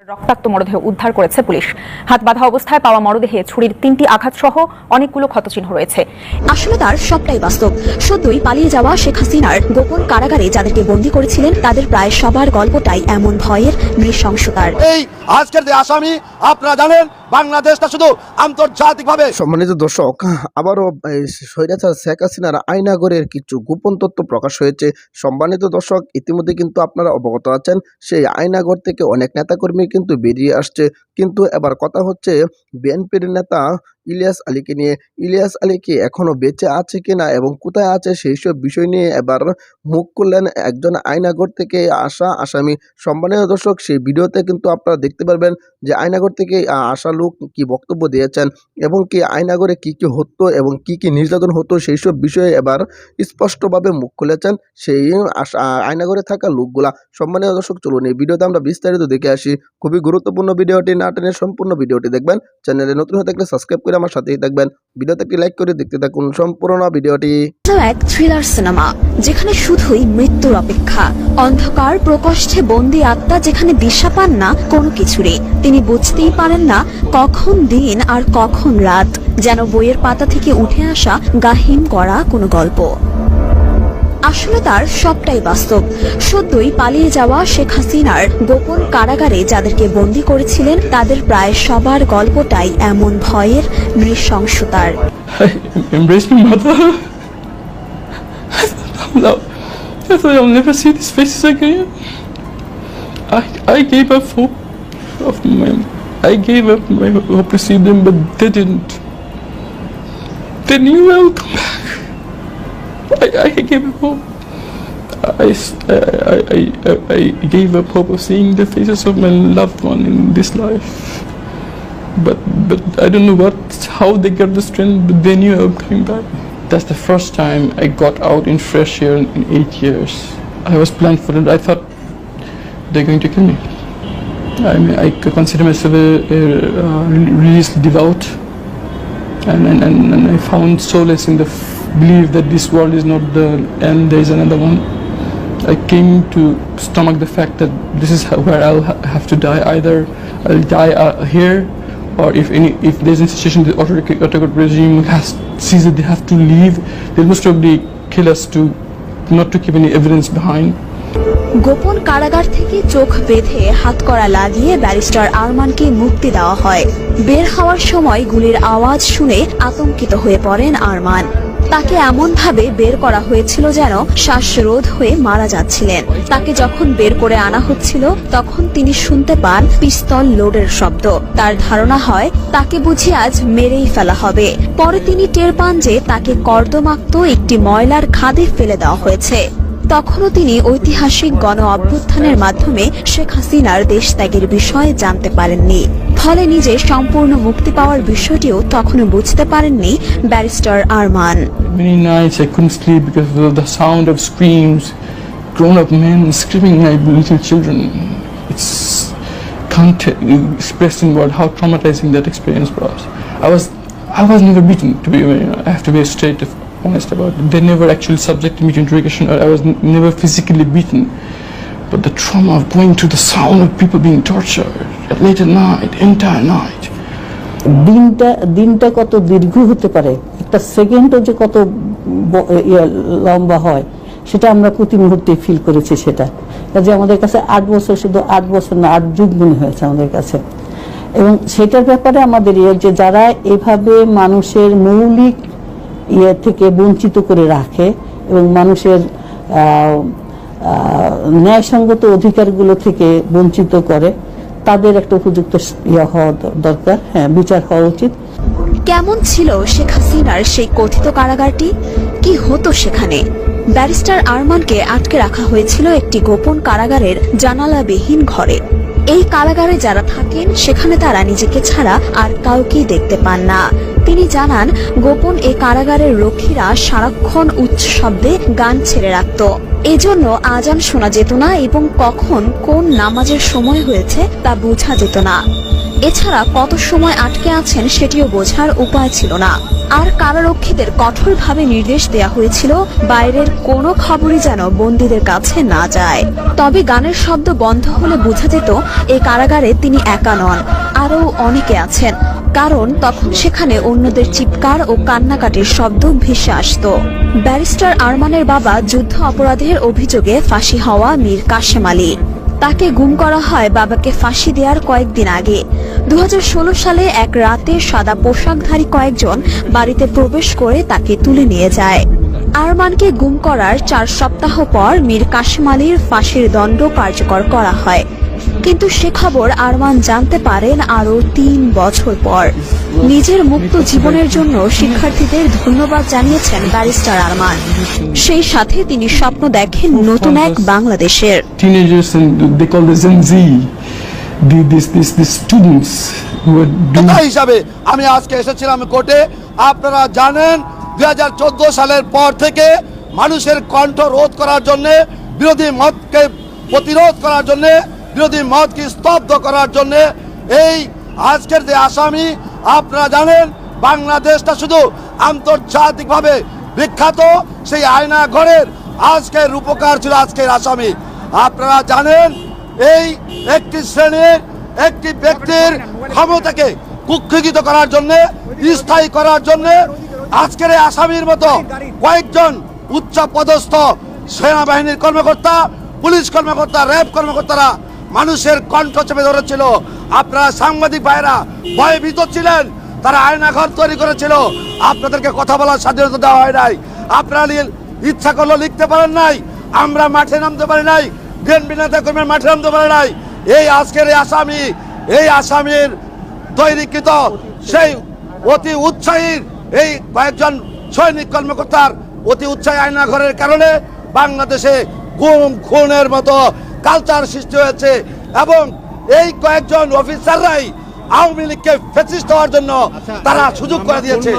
রক্তাক্ত মরদেহ উদ্ধার করেছে পুলিশ। হাত বাঁধা অবস্থায় পাওয়া মরদেহে ছুরির তিনটি আঘাত সহ অনেকগুলো ক্ষতচিহ্ন রয়েছে। আসলে তার সবটাই বাস্তব। সদ্যই পালিয়ে যাওয়া শেখ হাসিনার গোপন কারাগারে যাদেরকে বন্দী করেছিলেন তাদের প্রায় সবার গল্পটাই এমন ভয়ের নৃশংসতার। এই আজকের যে আসামি আপনারা জানেন বাংলাদেশটা শুধু আন্তর্জাতিকভাবে সম্মানিত দর্শক, আবারও স্বৈরাচার শেখ হাসিনার আইনাগরের কিছু গোপন তথ্য প্রকাশ হয়েছে। সম্মানিত দর্শক, ইতিমধ্যে কিন্তু আপনারা অবগত আছেন, সেই আইনাগর থেকে অনেক নেতাকর্মী কিন্তু বেরিয়ে আসছে। কিন্তু এবার কথা হচ্ছে, বিএনপির নেতা ইলিয়াস আলীকে নিয়ে। ইলিয়াস আলী কি এখনও বেঁচে আছে কিনা এবং কোথায় আছে সেই সব বিষয় নিয়ে এবার মুখ খুললেন একজন আয়নাগর থেকে আসা আসামি। সম্মানিত দর্শক, সেই ভিডিওতে কিন্তু আপনারা দেখতে পারবেন যে আয়নাগর থেকে আসা লোক কি বক্তব্য দিয়েছেন এবং কি আয়নাগরে কি কি হতো এবং কি কি নির্যাতন হতো সেই সব বিষয়ে এবার স্পষ্টভাবে মুখ খুলেছেন সেই আয়নাগরে থাকা লোকগুলা। সম্মানীয় দর্শক, চলুন এই ভিডিওতে আমরা বিস্তারিত দেখে আসি। খুবই গুরুত্বপূর্ণ ভিডিওটি না টেনে সম্পূর্ণ ভিডিওটি দেখবেন। চ্যানেলে নতুন হয়ে থাকলে সাবস্ক্রাইব করে আমার সাথেই থাকবেন। ভিডিওতে একটি লাইক করে দেখতে থাকুন সম্পূর্ণ ভিডিওটি। এক থ্রিলার সিনেমা যেখানে শুধুই মৃত্যুর অপেক্ষা। অন্ধকার, প্রকোষ্ঠে বন্দি আত্মা যেখানে দিশা পান না, কোনো কিছুরে তিনি বুঝতেই পারেন না কখন দিন আর কখন রাত, যেন বইয়ের পাতা থেকে উঠে আসা গাহিম করা কোনো গল্প। আসলে তার সবটাই বাস্তব সদ্যই পালিয়ে যাওয়া শেখ হাসিনার গোপন কারাগারে যাদেরকে বন্দী করেছিলেন তাদের প্রায় সবার গল্পটাই এমন ভয়ের নৃশংসতার. They knew I would come back. I, I gave up hope. I, I, I, I, gave up hope of seeing the faces of my loved one in this life but but I don't know what how they got the strength, but they knew I was coming back. That's the first time I got out in fresh air in, eight years. I was blindfolded. I thought they're going to kill me. I mean, I consider myself a, a uh, religiously devout, and, and, and I found solace in the belief that this world is not the end. There is another one. I came to stomach the fact that this is where I'll ha- have to die. Either I'll die uh, here, or if any if there's a situation the autocratic regime has sees that they have to leave, they'll most probably kill us to not to keep any evidence behind. গোপন কারাগার থেকে চোখ বেঁধে হাতকড়া লাগিয়ে barrister আরমানকে মুক্তি দেওয়া হয় বের হওয়ার সময় গুলির আওয়াজ শুনে আতঙ্কিত হয়ে পড়েন আরমান তাকে এমনভাবে বের করা হয়েছিল যেন শ্বাসরোধ হয়ে মারা যাচ্ছিলেন। তাকে যখন বের করে আনা হচ্ছিল, তখন তিনি শুনতে পান পিস্তল লোডের শব্দ। তার ধারণা হয়, তাকে বুঝি আজ মেরেই ফেলা হবে। পরে তিনি টের পান যে তাকে কর্দমাক্ত একটি ময়লার খাদে ফেলে দেওয়া হয়েছে। তখনও তিনি ঐতিহাসিক গণ অভ্যুত্থানের মাধ্যমে শেখ হাসিনার দেশ ত্যাগের বিষয়ে জানতে পারেননি ফলে নিজে সম্পূর্ণ মুক্তি পাওয়ার বিষয়টিও তখনও বুঝতে পারেননি barrister Arman Many nights I couldn't sleep because of the sound of screams, grown-up men screaming like little children. It's can't express in word how traumatizing that experience was. I was I was never beaten to be I have to be straight honest about it. They never actually subjected me to interrogation I was never physically beaten. But the trauma of going to the sound of people being tortured at late at night, entire night. দিনটা দিনটা কত দীর্ঘ হতে পারে একটা সেকেন্ডও যে কত ইয়ে লম্বা হয় সেটা আমরা প্রতি মুহূর্তে ফিল করেছি সেটা কাজে আমাদের কাছে আট বছর শুধু আট বছর না আট যুগ মনে হয়েছে আমাদের কাছে এবং সেটার ব্যাপারে আমাদের ইয়ে যে যারা এভাবে মানুষের মৌলিক ইয়ে থেকে বঞ্চিত করে রাখে এবং মানুষের ন্যায়সঙ্গত অধিকারগুলো থেকে বঞ্চিত করে, তাদের একটা উপযুক্ত ইয়ে হওয়া দরকার। হ্যাঁ বিচার হওয়া উচিত। কেমন ছিল শেখ হাসিনার সেই কথিত কারাগারটি? কি হতো সেখানে? ব্যারিস্টার আরমানকে আটকে রাখা হয়েছিল একটি গোপন কারাগারের জানালাবিহীন ঘরে। এই কারাগারে যারা থাকেন, সেখানে তারা নিজেকে ছাড়া আর কাউকেই দেখতে পান না। তিনি জানান, গোপন এই কারাগারের রক্ষীরা সারাক্ষণ উচ্চ শব্দে গান ছেড়ে রাখত। এজন্য আজান শোনা যেত না এবং কখন কোন নামাজের সময় হয়েছে তা বোঝা যেত না। এছাড়া কত সময় আটকে আছেন সেটিও বোঝার উপায় ছিল না। আর কারারক্ষীদের কঠোরভাবে নির্দেশ দেয়া হয়েছিল, বাইরের কোনো খবরই যেন বন্দীদের কাছে না যায়। তবে গানের শব্দ বন্ধ হলে বোঝা যেত এই কারাগারে তিনি একা নন, আরও অনেকে আছেন। কারণ তখন সেখানে অন্যদের চিৎকার ও কান্নাকাটির শব্দ ভেসে আসত। ব্যারিস্টার আরমানের বাবা যুদ্ধ অপরাধের অভিযোগে ফাঁসি হওয়া মীর কাশেম আলী। তাকে গুম করা হয় বাবাকে ফাঁসি দেওয়ার কয়েকদিন আগে। দু হাজার ষোলো সালে এক রাতে সাদা পোশাকধারী কয়েকজন বাড়িতে প্রবেশ করে তাকে তুলে নিয়ে যায়। আরমানকে গুম করার চার সপ্তাহ পর মীর কাশেম আলীর ফাঁসির দণ্ড কার্যকর করা হয়। কিন্তু সে খবর আরমান জানতে পারেন আরও তিন বছর পর। নিজের মুক্ত জীবনের জন্য শিক্ষার্থীদের ধন্যবাদ জানিয়েছেন ব্যারিস্টার আরমান। সেই সাথে তিনি স্বপ্ন দেখেন নতুন এক বাংলাদেশের। হিসাবে আমি আজকে এসেছিলাম কোর্টে। আপনারা জানেন দু হাজার চোদ্দ সালের পর থেকে মানুষের কণ্ঠ রোধ করার জন্য বিরোধী মতকে প্রতিরোধ করার জন্য বিরোধী মতকে স্তব্ধ করার জন্য এই আজকের যে আসামি, আপনারা জানেন বাংলাদেশটা শুধু আন্তর্জাতিকভাবে বিখ্যাত, সেই আয়না ঘরের আজকের রূপকার ছিল আজকের আসামি। আপনারা জানেন এই একটি শ্রেণির একটি ব্যক্তির ক্ষমতাকে কুক্ষিত করার জন্য, স্থায়ী করার জন্য আজকের এই আসামির মতো কয়েকজন উচ্চ পদস্থ সেনাবাহিনীর কর্মকর্তা, পুলিশ কর্মকর্তা, র্যাব কর্মকর্তারা মানুষের কণ্ঠ চেপে ধরেছিল। আপনারা সাংবাদিক ভাইরা ভয়ে ভীত ছিলেন। তারা আয়নাঘর তৈরি করেছিল। আপনাদেরকে কথা বলার স্বাধীনতা দেওয়া হয় নাই। আপনারা ইচ্ছা করলেও লিখতে পারেন নাই। আমরা মাঠে নামতে পারি নাই। বিএনপি নেতা কর্মী মাঠে নামতে পারে নাই। এই আজকের এই আসামি, এই আসামির তৈরিকৃত সেই অতি উৎসাহীর এই কয়েকজন সৈনিক কর্মকর্তার অতি উৎসাহী আয়নাঘরের কারণে বাংলাদেশে গুম, খুনের মতো কালচার সৃষ্টি হয়েছে এবং এই কয়েকজন অফিসাররাই আওয়ামী লীগকে ফেসিস্ট হওয়ার জন্য তারা সুযোগ করে দিয়েছে।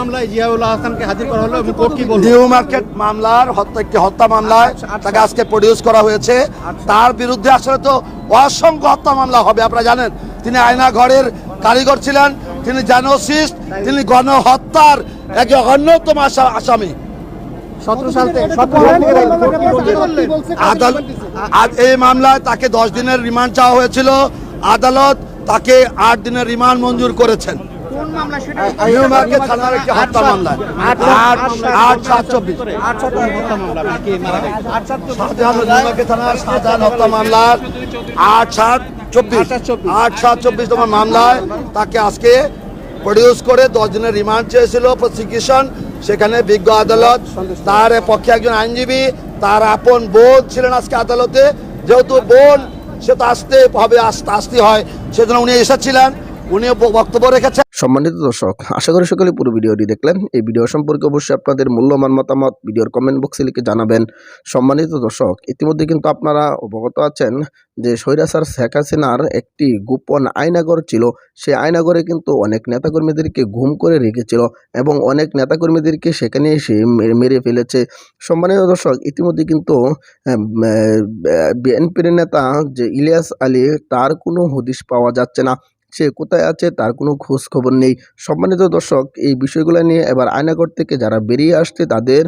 নিউ মার্কেট মামলার হত্যা একটি হত্যা মামলায় তাকে আজকে প্রডিউস করা হয়েছে। তার বিরুদ্ধে আসলে তো অসংখ্য হত্যা মামলা হবে আপনারা জানেন। তিনি আয়না ঘরের কারিগর ছিলেন তিনি জানোসিস্ট তিনি গণহত্যার একজন অন্যতম আসামি। সতেরো সাল থেকে আজ এই মামলায় তাকে দশ দিনের রিমান্ড চাওয়া হয়েছিল আদালত তাকে আট দিনের রিমান্ড মঞ্জুর করেছেন কোন মামলা সেটা নিউ মার্কেট থানার একটি হত্যা মামলায় আট সাত চব্বিশ আট সাত চব্বিশ নম্বর মামলায় তাকে আজকে প্রডিউস করে দশ দিনের রিমান্ড চেয়েছিল প্রসিকিউশন সেখানে বিজ্ঞ আদালত, তার পক্ষে একজন আইনজীবী, তার আপন বোন ছিলেন আজকে আদালতে। যেহেতু বোন, সে তো আসতে হবে আসতে আসতে হয়। সেজন্য উনি এসেছিলেন। উনিও বক্তব্য রেখেছেন সম্মানিত দর্শক আশা করি সকলে পুরো ভিডিওটি দেখলেন এই ভিডিও সম্পর্কে অবশ্যই আপনাদের মূল্যবান মতামত ভিডিওর কমেন্ট বক্সে লিখে জানাবেন সম্মানিত দর্শক ইতিমধ্যে কিন্তু আপনারা অবগত আছেন যে স্বৈরাচার শেখ হাসিনার একটি গোপন আয়নাগর ছিল সেই আয়নাগরে কিন্তু অনেক নেতাকর্মীদেরকে ঘুম করে রেখেছিল এবং অনেক নেতাকর্মীদেরকে সেখানে এসে মেরে ফেলেছে সম্মানিত দর্শক ইতিমধ্যে কিন্তু বিএনপির নেতা যে ইলিয়াস আলী তার কোনো হদিশ পাওয়া যাচ্ছে না সে কোথায় আছে তার কোনো খোঁজ খবর নেই। সম্মানিত দর্শক, এই বিষয়গুলো নিয়ে এবার আয়নাগর থেকে যারা বেরিয়ে আসছে তাদের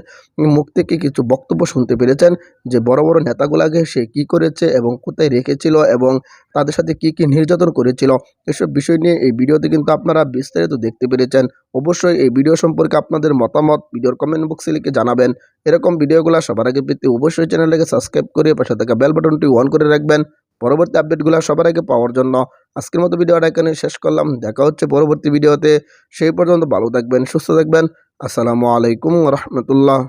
মুখ থেকে কিছু বক্তব্য শুনতে পেরেছেন যে বড় বড় নেতাগুলাকে সে কি করেছে এবং কোথায় রেখেছিল এবং তাদের সাথে কি কি নির্যাতন করেছিল। এসব বিষয় নিয়ে এই ভিডিওতে কিন্তু আপনারা বিস্তারিত দেখতে পেরেছেন। অবশ্যই এই ভিডিও সম্পর্কে আপনাদের মতামত ভিডিওর কমেন্ট বক্সে লিখে জানাবেন। এরকম ভিডিওগুলো সবার আগে পেতে অবশ্যই চ্যানেলটাকে সাবস্ক্রাইব করে পাশে থাকা বেল বাটনটি অন করে রাখবেন। পরবর্তী আপডেটগুলো সবার আগে পাওয়ার জন্য আজকের মতো ভিডিওটা এখানে শেষ করলাম। দেখা হচ্ছে পরবর্তী ভিডিওতে সেই পর্যন্ত ভালো থাকবেন, সুস্থ থাকবেন। আসসালামু আলাইকুম রহমতুল্লাহ।